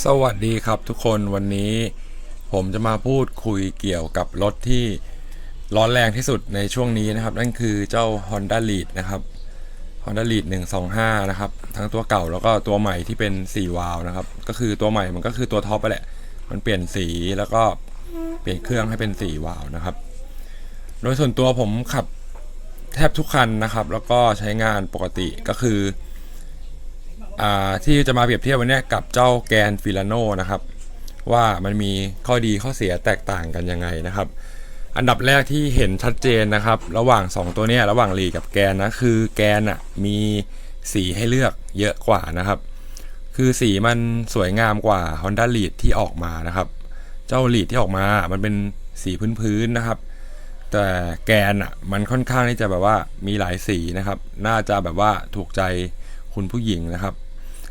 สวัสดีครับทุกคนวันนี้ผมจะมาพูดคุยเกี่ยวกับรถที่ร้อนแรงที่สุดในช่วงนี้นะครับ นั่นคือเจ้า Honda Lead นะครับ Honda Lead 125 นะครับ ทั้งตัวเก่าแล้วก็ตัวใหม่ที่เป็น 4 วาล์วนะครับ ก็คือตัวใหม่มันก็คือตัวท็อปไปแหละ มันเปลี่ยนสีแล้วก็เปลี่ยนเครื่องให้เป็น 4 วาล์วนะครับ โดยส่วนตัวผมขับแทบทุกคันนะครับ แล้วก็ใช้งานปกติก็คือ ที่จะมาเปรียบเทียบวันนี้กับเจ้าแกนฟิลาโนนะครับ ว่ามันมีข้อดีข้อเสียแตกต่างกันยังไงนะครับ อันดับแรกที่เห็นชัดเจนนะครับ ระหว่าง 2 ตัวนี้ระหว่างลีกับแกนนะคือแกนอะมีสีให้เลือกเยอะกว่านะครับ คือสีมันสวยงามกว่า Honda Lead ที่ออกมานะครับ เจ้า Lead ที่ออกมา มันเป็นสีพื้นๆนะครับ แต่แกนอะมันค่อนข้างที่จะแบบว่ามีหลายสีนะครับ น่าจะแบบว่าถูกใจคุณผู้หญิงนะครับ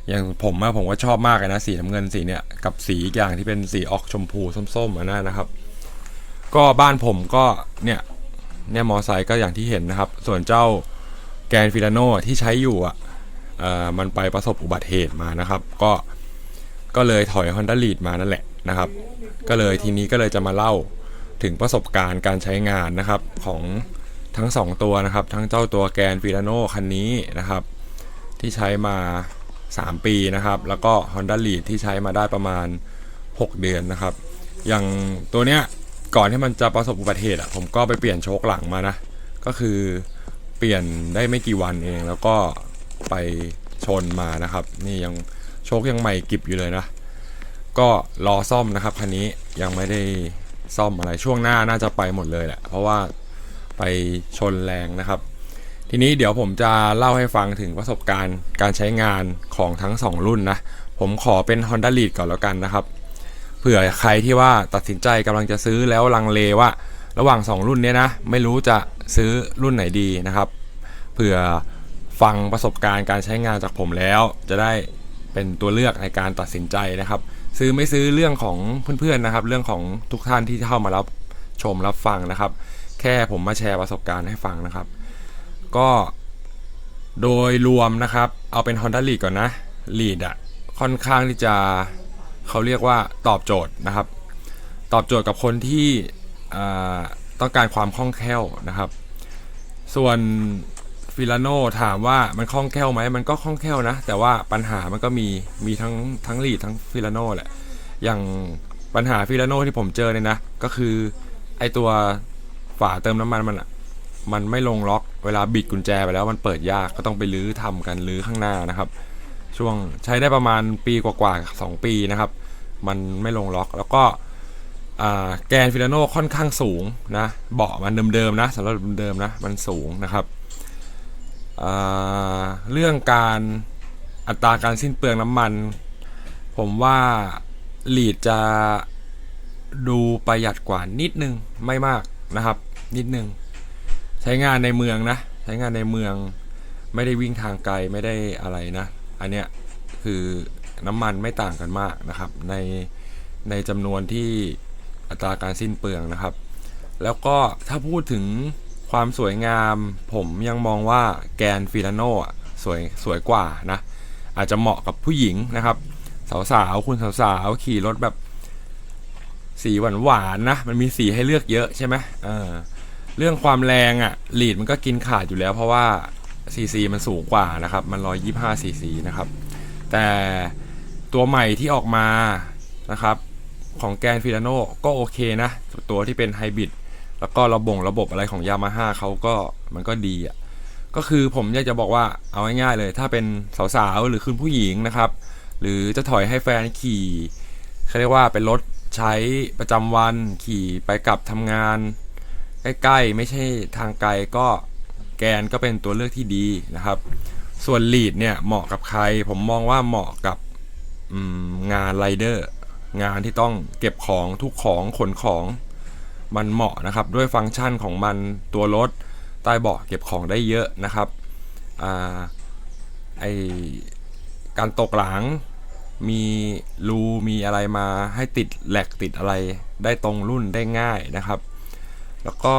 อย่างผมอะผมก็ชอบมากนะสีน้ำเงินสีเนี่ยกับสีอีกอย่างที่เป็นสีออกชมพูส้มๆอันนั้นนะครับ ก็บ้านผมก็เนี่ยเนี่ยมอไซค์ก็อย่างที่เห็นนะครับ ส่วนเจ้าแกนฟิลาโนที่ใช้อยู่อะเออมันไปประสบอุบัติเหตุมานะครับ ก็ก็เลยถอย Honda Lead มานั่นแหละนะครับ ก็เลยทีนี้ก็เลยจะมาเล่าถึงประสบการณ์การใช้งานนะครับของทั้งสองตัวนะครับ ทั้งเจ้าตัวแกนฟิลาโนคันนี้นะครับ ที่ใช้มา 3 ปีนะครับ แล้วก็ Honda Lead ที่ใช้มาได้ประมาณ 6 เดือนนะครับ อย่างตัวเนี้ยก่อนที่มันจะประสบอุบัติเหตุอะผมก็ไปเปลี่ยนโชคหลังมานะ ก็คือเปลี่ยนได้ไม่กี่วันเองแล้วก็ไปชนมานะครับ นี่ยังโชคยังใหม่กิบอยู่เลยนะ ก็รอซ่อมนะครับคันนี้ยังไม่ได้ซ่อมอะไรช่วงหน้าน่าจะไปหมดเลยแหละเพราะว่าไปชนแรงนะครับ ทีนี้เดี๋ยวผมจะเล่าให้ฟังถึงประสบการณ์การใช้งานของทั้ง 2 รุ่นนะ ผมขอเป็น Honda Lead ก่อนแล้วกันนะครับ เผื่อใครที่ว่าตัดสินใจกำลังจะซื้อแล้วลังเลว่า ระหว่าง 2 รุ่นเนี้ยนะ ไม่รู้จะซื้อรุ่นไหนดีนะครับ เผื่อฟังประสบการณ์การใช้งานจากผมแล้ว จะได้เป็นตัวเลือกในการตัดสินใจนะครับ ซื้อไม่ซื้อเรื่องของเพื่อนๆนะครับ เรื่องของทุกท่านที่เข้ามารับชมรับฟังนะครับ แค่ผมมาแชร์ประสบการณ์ให้ฟังนะครับ ก็โดยรวมนะครับ เอาเป็น Honda Lead ก่อนนะ Lead อะค่อนข้างที่จะเขาเรียกว่าตอบโจทย์นะครับ ตอบโจทย์กับคนที่ต้องการความคล่องแคล่วนะครับ ส่วนฟิลาโนถามว่ามันคล่องแคล่วไหมมันก็คล่องแคล่วนะ แต่ว่าปัญหามันก็มีมีทั้งทั้งลีดทั้งฟิลาโนแหละ อย่างปัญหาฟิลาโนที่ผมเจอเนี่ยนะ ก็คือไอตัวฝาเติมน้ำมันมันอะ มันไม่ลงล็อกเวลาบิดกุญแจไปแล้วมันเปิดยากก็ต้องไปรื้อทำกันรื้อข้างหน้านะครับ ช่วงใช้ได้ประมาณปีกว่าๆสองปีนะครับ มันไม่ลงล็อกแล้วก็แกนฟิลาโนค่อนข้างสูงนะเบาะมันเดิมๆนะสำหรับเดิมๆนะมันสูงนะครับเรื่องการอัตราการสิ้นเปลืองน้ำมัน ผมว่าลีดจะดูประหยัดกว่านิดนึงไม่มากนะครับ นิดนึง ใช้งานในเมืองนะ ใช้งานในเมืองไม่ได้วิ่งทางไกลไม่ได้อะไรนะ อันเนี้ยคือน้ำมันไม่ต่างกันมากนะครับ ในในจำนวนที่อัตราการสิ้นเปลืองนะครับ แล้วก็ถ้าพูดถึงความสวยงามผมยังมองว่าแกนฟิลาโนอะสวยสวยกว่านะ อาจจะเหมาะกับผู้หญิงนะครับ สาวๆ คุณสาวๆ ขี่รถแบบสีหวานๆนะ มันมีสีให้เลือกเยอะใช่ไหมเออ เรื่องความแรงอะ่ะลีดมันก็กินขาดอยู่แล้วเพราะว่าซีซีมันสูงกว่านะครับ มัน 125ซีซีนะครับ แต่ตัวใหม่ที่ออกมานะครับ ของแกนฟิลาโนก็โอเคนะ ตัวที่เป็นไฮบริดแล้วก็ระบบระบบอะไรของยามาฮ่าเขาก็มันก็ดีอะก็คือผมอยากจะบอกว่าเอาง่ายๆเลย ถ้าเป็นสาวๆ หรือคุณผู้หญิงนะครับ หรือจะถอยให้แฟนขี่เขาเรียกว่าเป็นรถใช้ประจำวันขี่ไปกลับทำงาน ใกล้ๆ ไม่ใช่ทางไกลก็แกนก็เป็นตัวเลือกที่ดีนะครับ ส่วนลีดเนี่ยเหมาะกับใคร ผมมองว่าเหมาะกับงานไรเดอร์งานที่ต้องเก็บของทุกของขนของมันเหมาะนะครับ ด้วยฟังก์ชันของมันตัวรถใต้เบาะเก็บของได้เยอะนะครับอไอการตกหลังมีรูมีอะไรมาให้ติดแหลกติดอะไรได้ตรงรุ่นได้ง่ายนะครับ แล้วก็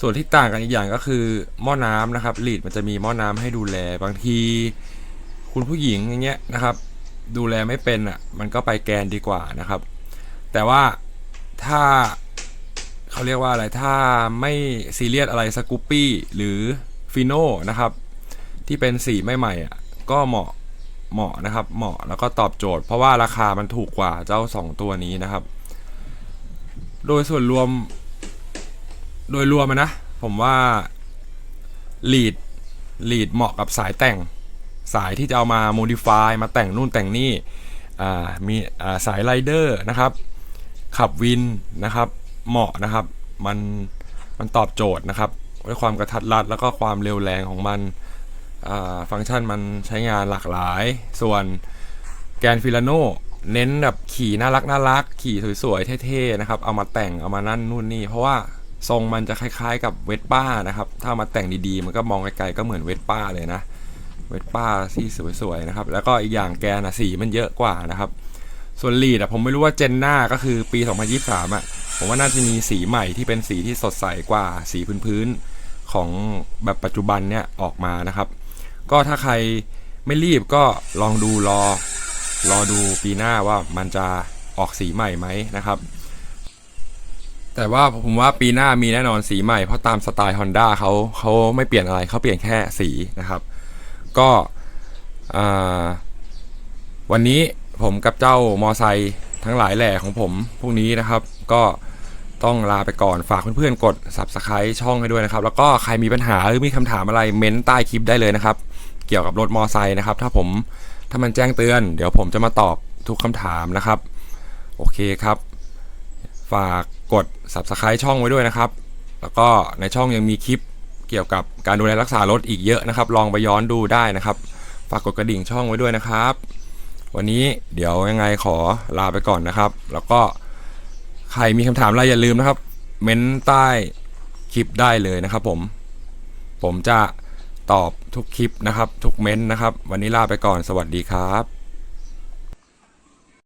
ส่วนที่ต่างกันอีกอย่างก็คือหม้อน้ำนะครับลีดมันจะมีหม้อน้ำให้ดูแลบางที คุณผู้หญิงอย่างเงี้ยนะครับ ดูแลไม่เป็นอะมันก็ไปแกนดีกว่านะครับ แต่ว่าถ้าเขาเรียกว่าอะไรถ้าไม่ซีเรียสอะไรสกูปปี้หรือฟิโน่นะครับที่เป็นสีใหม่ๆอะก็เหมาะเหมาะนะครับ เหมาะแล้วก็ตอบโจทย์ เพราะว่าราคามันถูกกว่าเจ้า 2 ตัวนี้นะครับ โดยส่วนรวม โดยรวมนะ ผมว่าลีดลีดเหมาะกับสายแต่ง สายที่จะเอามาโมดิฟายมาแต่งนู่นแต่งนี่มีสายไรเดอร์นะครับ ขับวินนะครับ เหมาะนะครับ มันมันตอบโจทย์นะครับด้วยความกระทัดรัดแล้วก็ความเร็วแรงของมันฟังก์ชันมันใช้งานหลากหลาย ส่วนแกนฟิลาโนเน้นแบบขี่น่ารักน่ารัก ขี่สวยๆเท่ๆนะครับ เอามาแต่งเอามานั่นนู่นนี่ เพราะว่า ทรงมันจะคล้ายๆ กับเวสป้านะครับ ถ้ามาแต่งดีๆ มันก็มองไกลๆก็เหมือนเวสป้าเลยนะ เวสป้าที่สวยๆนะครับ แล้วก็อีกอย่างแกนอะสีมันเยอะกว่านะครับ ส่วนลีดอะผมไม่รู้ว่าเจนหน้าก็คือปี 2023อะผมว่าน่าจะมีสีใหม่ที่เป็นสีที่สดใสกว่าสีพื้นๆของแบบปัจจุบันเนี่ยออกมานะครับ ก็ถ้าใครไม่รีบก็ลองดูรอ รอดูปีหน้าว่ามันจะออกสีใหม่ไหมนะครับ แต่ว่าผมว่าปีหน้ามีแน่นอนสีใหม่เพราะตามสไตล์ Honda เขาเขาไม่เปลี่ยนอะไรเขาเปลี่ยนแค่สีนะครับ ก็วันนี้ผมกับเจ้ามอไซค์ทั้งหลายแหล่ของผมพวกนี้นะครับ ก็ต้องลาไปก่อนฝากเพื่อนๆกด Subscribe ช่องให้ด้วยนะครับ แล้วก็ใครมีปัญหาหรือมีคำถามอะไรเม้นใต้คลิปได้เลยนะครับ เกี่ยวกับรถมอไซค์นะครับ ถ้าผมถ้ามันแจ้งเตือน เดี๋ยวผมจะมาตอบทุกคำถามนะครับ โอเคครับ ฝาก กด Subscribe ช่องไว้ด้วยนะครับ แล้วก็ในช่องยังมีคลิปเกี่ยวกับการดูแลรักษารถอีกเยอะนะครับ ลองไปย้อนดูได้นะครับ ฝากกดกระดิ่งช่องไว้ด้วยนะครับ วันนี้เดี๋ยวยังไงขอลาไปก่อนนะครับ แล้วก็ใครมีคำถามอะไรอย่าลืมนะครับ เม้นใต้คลิปได้เลยนะครับผม ผมจะตอบทุกคลิปนะครับ ทุกเม้นนะครับ วันนี้ลาไปก่อนสวัสดีครับ